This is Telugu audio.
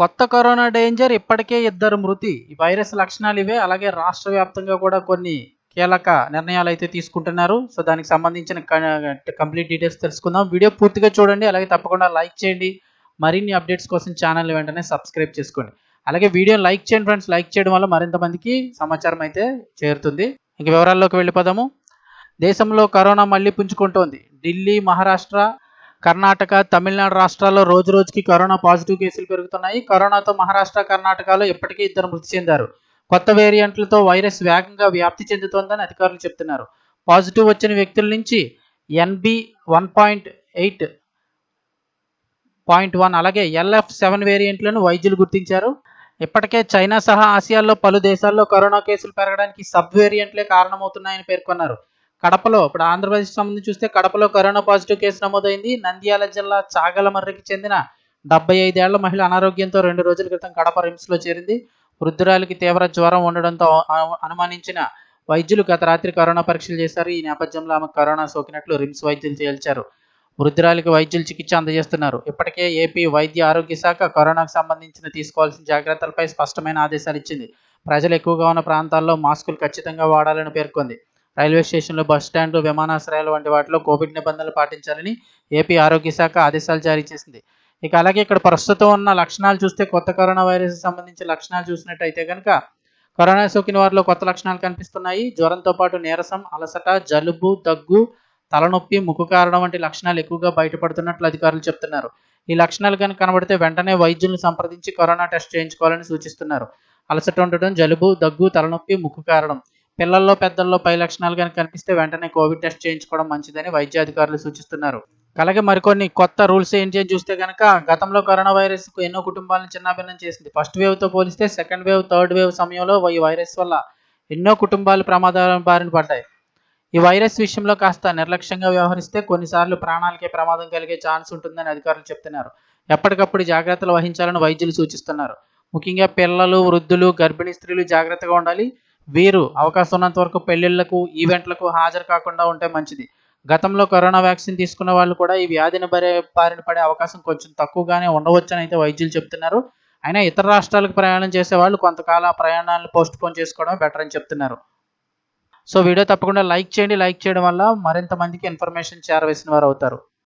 కొత్త కరోనా డేంజర్ ఇప్పటికే ఇద్దరు మృతి. ఈ వైరస్ లక్షణాలు ఇవే. అలాగే రాష్ట్ర వ్యాప్తంగా కూడా కొన్ని కీలక నిర్ణయాలు అయితే తీసుకుంటున్నారు. సో దానికి సంబంధించిన కంప్లీట్ డీటెయిల్స్ తెలుసుకుందాం. వీడియో పూర్తిగా చూడండి. అలాగే తప్పకుండా లైక్ చేయండి. మరిన్ని అప్డేట్స్ కోసం ఛానల్ వెంటనే సబ్స్క్రైబ్ చేసుకోండి. అలాగే వీడియోని లైక్ చేయండి ఫ్రెండ్స్. లైక్ చేయడం వల్ల మరింత మందికి సమాచారం అయితే చేరుతుంది. ఇంక వివరాల్లోకి వెళ్ళిపోదాము. దేశంలో కరోనా మళ్ళీ పుంజుకుంటోంది. ఢిల్లీ మహారాష్ట్ర కర్ణాటక తమిళనాడు రాష్ట్రాల్లో రోజు రోజుకి కరోనా పాజిటివ్ కేసులు పెరుగుతున్నాయి. కరోనాతో మహారాష్ట్ర కర్ణాటకలో ఇప్పటికే ఇద్దరు మృతి చెందారు. కొత్త వేరియంట్లతో వైరస్ వేగంగా వ్యాప్తి చెందుతోందని అధికారులు చెప్తున్నారు. పాజిటివ్ వచ్చిన వ్యక్తుల నుంచి NB one point eight point one అలాగే ఎల్ఎఫ్ సెవెన్ వేరియంట్లను వైద్యులు గుర్తించారు. ఇప్పటికే చైనా సహా ఆసియాల్లో పలు దేశాల్లో కరోనా కేసులు పెరగడానికి సబ్ వేరియంట్లే కారణమవుతున్నాయని పేర్కొన్నారు. కడపలో ఇప్పుడు ఆంధ్రప్రదేశ్ సంబంధించి చూస్తే కడపలో కరోనా పాజిటివ్ కేసు నమోదైంది. నంద్యాల జిల్లా చాగలమర్రికి చెందిన డెబ్బై ఐదేళ్ళ మహిళ అనారోగ్యంతో రెండు రోజుల క్రితం కడప రిమ్స్లో చేరింది. వృద్ధురాలికి తీవ్ర జ్వరం ఉండడంతో అనుమానించిన వైద్యులు గత రాత్రి కరోనా పరీక్షలు చేశారు. ఈ నేపథ్యంలో ఆమె కరోనా సోకినట్లు రిమ్స్ వైద్యులు తేల్చారు. వృద్ధురాలికి వైద్యులు చికిత్స అందజేస్తున్నారు. ఇప్పటికే ఏపీ వైద్య ఆరోగ్య శాఖ కరోనాకు సంబంధించిన తీసుకోవాల్సిన జాగ్రత్తలపై స్పష్టమైన ఆదేశాలు ఇచ్చింది. ప్రజలు ఎక్కువగా ఉన్న ప్రాంతాల్లో మాస్కులు ఖచ్చితంగా వాడాలని పేర్కొంది. రైల్వే స్టేషన్లు బస్ స్టాండ్లు విమానాశ్రయాలు వంటి వాటిలో కోవిడ్ నిబంధనలు పాటించాలని ఏపీ ఆరోగ్య శాఖ ఆదేశాలు జారీ చేసింది. ఇక అలాగే ఇక్కడ ప్రస్తుతం ఉన్న లక్షణాలు చూస్తే కొత్త కరోనా వైరస్ సంబంధించి లక్షణాలు చూసినట్టయితే కనుక కరోనా సోకిన వారిలో కొత్త లక్షణాలు కనిపిస్తున్నాయి. జ్వరంతో పాటు నీరసం అలసట జలుబు దగ్గు తలనొప్పి ముక్కు కారణం వంటి లక్షణాలు ఎక్కువగా బయటపడుతున్నట్లు అధికారులు చెప్తున్నారు. ఈ లక్షణాలు కనుక కనబడితే వెంటనే వైద్యులను సంప్రదించి కరోనా టెస్ట్ చేయించుకోవాలని సూచిస్తున్నారు. అలసట ఉండటం జలుబు దగ్గు తలనొప్పి ముక్కు కారణం పిల్లల్లో పెద్దల్లో పై లక్షణాలు కనుక కనిపిస్తే వెంటనే కోవిడ్ టెస్ట్ చేయించుకోవడం మంచిదని వైద్య అధికారులు సూచిస్తున్నారు. అలాగే మరికొన్ని కొత్త రూల్స్ ఏంటి అని చూస్తే కనుక గతంలో కరోనా వైరస్ ఎన్నో కుటుంబాలను చిన్నాభిన్నం చేసింది. ఫస్ట్ వేవ్తో పోలిస్తే సెకండ్ వేవ్ థర్డ్ వేవ్ సమయంలో ఈ వైరస్ వల్ల ఎన్నో కుటుంబాలు ప్రమాదాల బారిన పడ్డాయి. ఈ వైరస్ విషయంలో కాస్త నిర్లక్ష్యంగా వ్యవహరిస్తే కొన్నిసార్లు ప్రాణాలకే ప్రమాదం కలిగే ఛాన్స్ ఉంటుందని అధికారులు చెప్తున్నారు. ఎప్పటికప్పుడు జాగ్రత్తలు వహించాలని వైద్యులు సూచిస్తున్నారు. ముఖ్యంగా పిల్లలు వృద్ధులు గర్భిణీ స్త్రీలు జాగ్రత్తగా ఉండాలి. వీరు అవకాశం ఉన్నంత వరకు పెళ్ళిళ్ళకు ఈవెంట్లకు హాజరు కాకుండా ఉంటే మంచిది. గతంలో కరోనా వ్యాక్సిన్ తీసుకున్న వాళ్ళు కూడా ఈ వ్యాధిని బరే బారిన పడే అవకాశం కొంచెం తక్కువగానే ఉండవచ్చని అయితే వైద్యులు చెప్తున్నారు. అయినా ఇతర రాష్ట్రాలకు ప్రయాణం చేసే వాళ్ళు కొంతకాల ప్రయాణాలను పోస్ట్ పోన్ చేసుకోవడం బెటర్ అని చెప్తున్నారు. సో వీడియో తప్పకుండా లైక్ చేయండి. లైక్ చేయడం వల్ల మరింత మందికి ఇన్ఫర్మేషన్ చేరవేసిన వారు అవుతారు.